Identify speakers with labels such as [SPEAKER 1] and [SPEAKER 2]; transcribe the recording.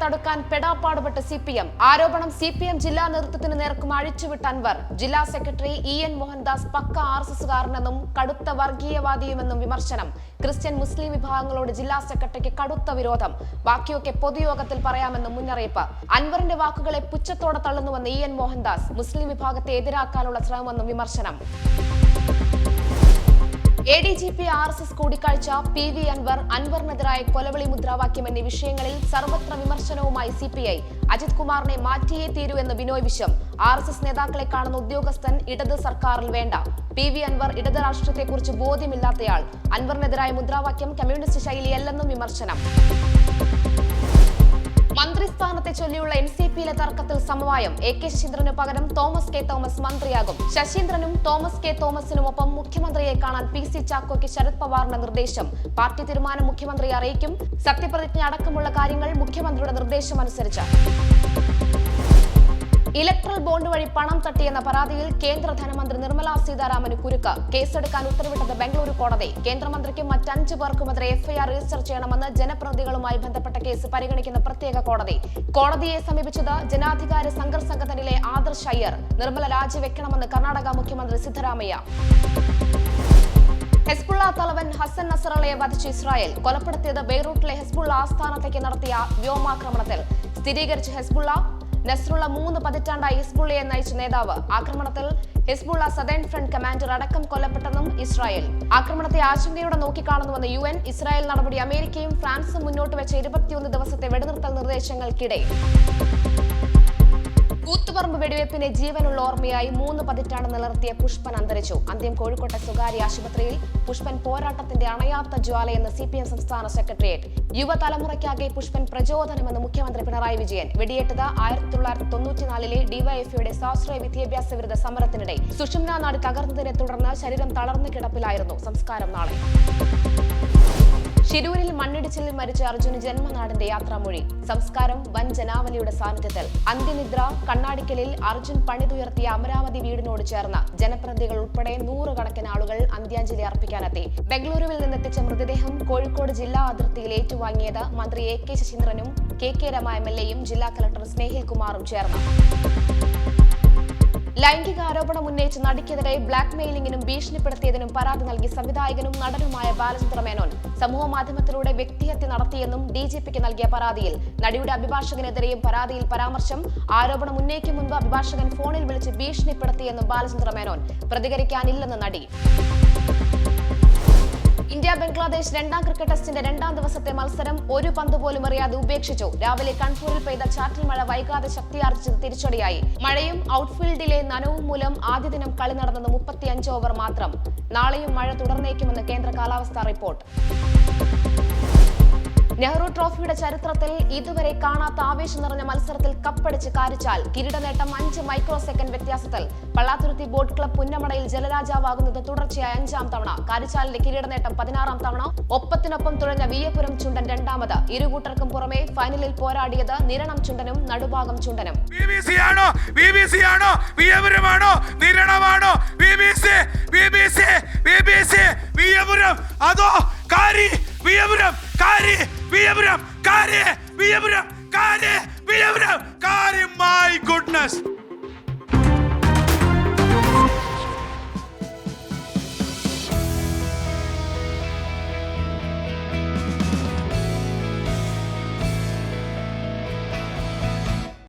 [SPEAKER 1] തടുക്കാൻ പെടാപ്പാടുപെട്ട് C P M. ആരോപണം സി പി എം ജില്ലാ നേതൃത്വത്തിന് നേർക്കും അഴിച്ചുവിട്ട അൻവർ. ജില്ലാ സെക്രട്ടറി ഇ എൻ മോഹൻദാസ് പക്ക ആർ എസ് എസുകാരനെന്നും കടുത്ത വർഗീയവാദിയുമെന്നും വിമർശനം. ക്രിസ്ത്യൻ മുസ്ലിം വിഭാഗങ്ങളോട് ജില്ലാ സെക്രട്ടറിക്ക് കടുത്ത വിരോധം. ബാക്കിയൊക്കെ പൊതുയോഗത്തിൽ പറയാമെന്നും മുന്നറിയിപ്പ്. അൻവറിന്റെ വാക്കുകളെ പുച്ഛത്തോടെ തള്ളുന്നുവെന്ന് ഇ എൻ മോഹൻദാസ് മുസ്ലിം വിഭാഗത്തെ എതിരാക്കാനുള്ള ശ്രമമെന്നും വിമർശനം. A D G P R S S കൂടിക്കാഴ്ച പി വി അൻവർ അൻവറിനെതിരായ കൊലവിളി മുദ്രാവാക്യം എന്നീ വിഷയങ്ങളിൽ സർവത്ര വിമർശനവുമായി സി പി ഐ. അജിത് കുമാറിനെ മാറ്റിയേ തീരൂ എന്ന് Binoy Viswam. R S S നേതാക്കളെ കാണുന്ന ഉദ്യോഗസ്ഥൻ ഇടത് സർക്കാരിൽ വേണ്ട. പി വി അൻവർ ഇടത് രാഷ്ട്രീയത്തെക്കുറിച്ച് ബോധ്യമില്ലാത്തയാൾ. അൻവറിനെതിരായ മുദ്രാവാക്യം കമ്മ്യൂണിസ്റ്റ് ശൈലിയല്ലെന്നും വിമർശനം. മന്ത്രിസ്ഥാനത്തെ ചൊല്ലിയുള്ള എൻ സി പിയിലെ തർക്കത്തിൽ സമവായം. എ കെ ശശീന്ദ്രന് പകരം തോമസ് കെ തോമസ് മന്ത്രിയാകും. ശശീന്ദ്രനും തോമസ് കെ തോമസിനുമൊപ്പം മുഖ്യമന്ത്രിയെ കാണാൻ പി സി ചാക്കോയ്ക്ക് ശരത് പവാറിന്റെ നിർദ്ദേശം. പാർട്ടി തീരുമാനം മുഖ്യമന്ത്രി അറിയിക്കും. സത്യപ്രതിജ്ഞ അടക്കമുള്ള കാര്യങ്ങൾ മുഖ്യമന്ത്രിയുടെ നിർദ്ദേശം അനുസരിച്ച് ഇലക്ട്രൽ ബോണ്ട് വഴി പണം തട്ടിയെന്ന പരാതിയിൽ കേന്ദ്ര ധനമന്ത്രി നിർമ്മല സീതാരാമന് കുരുക്ക്. കേസെടുക്കാൻ ഉത്തരവിട്ടത് ബംഗളൂരു കോടതി. കേന്ദ്രമന്ത്രിക്കും മറ്റഞ്ചു പേർക്കുമെതിരെ എഫ്ഐആർ രജിസ്റ്റർ ചെയ്യണമെന്ന് ജനപ്രതിനിധികളുമായി ബന്ധപ്പെട്ട കേസ് പരിഗണിക്കുന്ന പ്രത്യേക കോടതി. കോടതിയെ സമീപിച്ചത് ജനാധികാര സംഘർഷ സംഘടനയിലെ ആദർശ് അയ്യർ. നിർമ്മല രാജിവെക്കണമെന്ന് കർണാടക മുഖ്യമന്ത്രി സിദ്ധരാമയ്യ. ഹെസ്ബുള്ള തലവൻ ഹസൻ നസറളയെ വധിച്ച ഇസ്രായേൽ. കൊലപ്പെടുത്തിയത് ബെയ്റൂട്ടിലെ ഹെസ്ബുള്ള ആസ്ഥാനത്തേക്ക് നടത്തിയ വ്യോമാക്രമണത്തിൽ. സ്ഥിരീകരിച്ച ഹെസ്ബുള്ള നസ്രുള്ള മൂന്ന് പതിറ്റാണ്ടായി ഹിസ്ബുള്ളയെ നയിച്ച നേതാവ്. ആക്രമണത്തിൽ ഹിസ്ബുള്ള സദേൺ ഫ്രണ്ട് കമാൻഡർ അടക്കം കൊല്ലപ്പെട്ടെന്നും ഇസ്രായേൽ. ആക്രമണത്തെ ആശങ്കയോടെ നോക്കിക്കാണുന്നുവെന്ന് യു എൻ ഇസ്രായേൽ നടപടി അമേരിക്കയും ഫ്രാൻസും മുന്നോട്ട് വെച്ച ഇരുപത്തിയൊന്ന് ദിവസത്തെ വെടിനിർത്തൽ നിർദ്ദേശങ്ങൾക്കിടെ കൂത്തുപറമ്പ് വെടിവെപ്പിനെ ജീവനുള്ള ഓർമ്മയായി മൂന്ന് പതിറ്റാണ് നിലനിർത്തിയ പുഷ്പൻ അന്തരിച്ചു. അന്ത്യം കോഴിക്കോട്ടെ സ്വകാര്യ ആശുപത്രിയിൽ പുഷ്പൻ പോരാട്ടത്തിന്റെ അണയാത്ത ജ്വാലയെന്ന് സി പി എം സംസ്ഥാന സെക്രട്ടേറിയറ്റ്. യുവതലമുറയ്ക്കാകെ പുഷ്പൻ പ്രചോദനമെന്ന് മുഖ്യമന്ത്രി പിണറായി വിജയൻ. വെടിയേറ്റത് ആയിരത്തി തൊള്ളായിരത്തി തൊണ്ണൂറ്റിനാലിലെ ഡിവൈഎഫ്ഐയുടെ സ്വാശ്രയ വിദ്യാഭ്യാസ വിരുദ്ധ സമരത്തിനിടെ. സുഷുമ്ന നാട് തകർന്നതിനെ തുടർന്ന് ശരീരം തളർന്നു കിടപ്പിലായിരുന്നു സംസ്കാരം നാളെ. ഷിരൂരിൽ മണ്ണിടിച്ചിലിൽ മരിച്ച അർജുന് ജന്മനാടിന്റെ യാത്രാമൊഴി. സംസ്കാരം വൻ ജനാവലിയുടെ സാന്നിധ്യത്തിൽ അന്ത്യനിദ്ര കണ്ണാടിക്കലിൽ അർജുൻ പണിതുയർത്തിയ അമരാവതി വീടിനോട് ചേർന്ന ജനപ്രതിനിധികൾ ഉൾപ്പെടെ നൂറുകണക്കിന് ആളുകൾ അന്ത്യാഞ്ജലി അർപ്പിക്കാനെത്തി. ബംഗളൂരുവിൽ നിന്നെത്തിച്ച മൃതദേഹം കോഴിക്കോട് ജില്ലാ അതിർത്തിയിൽ ഏറ്റുവാങ്ങിയത് മന്ത്രി A K ശശീന്ദ്രനും K K Rama M L എയും ജില്ലാ കലക്ടർ സ്നേഹിൽ കുമാറും ചേർന്ന്. ലൈംഗിക ആരോപണം ഉന്നയിച്ച് നടിക്കെതിരെ ബ്ലാക്ക് മെയിലിംഗിനും ഭീഷണിപ്പെടുത്തിയതിനും പരാതി നൽകി സംവിധായകനും നടനുമായ ബാലചന്ദ്ര മേനോൻ. സമൂഹ മാധ്യമത്തിലൂടെ വ്യക്തിഹത്യ നടത്തിയെന്നും ഡി ജി പിക്ക് നൽകിയ പരാതിയിൽ നടിയുടെ അഭിഭാഷകനെതിരെയും പരാതിയിൽ പരാമർശം ആരോപണം ഉന്നയിക്കും മുൻപ് അഭിഭാഷകൻ ഫോണിൽ വിളിച്ച് ഭീഷണിപ്പെടുത്തിയെന്നും ബാലചന്ദ്ര മേനോൻ പ്രതികരിക്കാനില്ലെന്ന് നടി. ഇന്ത്യ ബംഗ്ലാദേശ് രണ്ടാം ക്രിക്കറ്റ് ടെസ്റ്റിന്റെ രണ്ടാം ദിവസത്തെ മത്സരം ഒരു പന്ത് പോലും അറിയാതെ ഉപേക്ഷിച്ചു. രാവിലെ കൺപൂരിൽ പെയ്ത ചാറ്റൽ മഴ വൈകാതെ ശക്തിയാർജിച്ചത് തിരിച്ചടിയായി. മഴയും ഔട്ട്ഫീൽഡിലെ നനവും മൂലം ആദ്യ ദിനം കളി നടന്നത് മുപ്പത്തിയഞ്ച് ഓവർ മാത്രം. നാളെയും മഴ തുടർന്നേക്കുമെന്ന് കേന്ദ്ര കാലാവസ്ഥാ റിപ്പോർട്ട്. നെഹ്റു ട്രോഫിയുടെ ചരിത്രത്തിൽ ഇതുവരെ കാണാത്ത ആവേശം നിറഞ്ഞ മത്സരത്തിൽ കപ്പടിച്ച് കാരിച്ചാൽ കിരീടനേട്ടം അഞ്ച് മൈക്രോ സെക്കൻഡ് വ്യത്യാസത്തിൽ പള്ളാത്തുരുത്തി ബോട്ട് ക്ലബ് പുന്നമടയിൽ ജലരാജാവാകുന്നത് തുടർച്ചയായ അഞ്ചാം തവണ. കാരിച്ചാലിന്റെ കിരീടനേട്ടം പതിനാറാം തവണ. ഒപ്പത്തിനൊപ്പം തുഴഞ്ഞ വിയപുരം ചുണ്ടൻ രണ്ടാമത്. ഇരുകൂട്ടർക്കും പുറമെ ഫൈനലിൽ പോരാടിയത് നിരണം ചുണ്ടനും നടുഭാഗം ചുണ്ടനും.
[SPEAKER 2] ആണോ? ആണോ? നിരണമാണോ? അതോ കാരി വിയപുരം കാരി വിയപുരം കാരി വിയപുരം കാരി വിയപുരം കാരി മൈ ഗുഡ്നസ്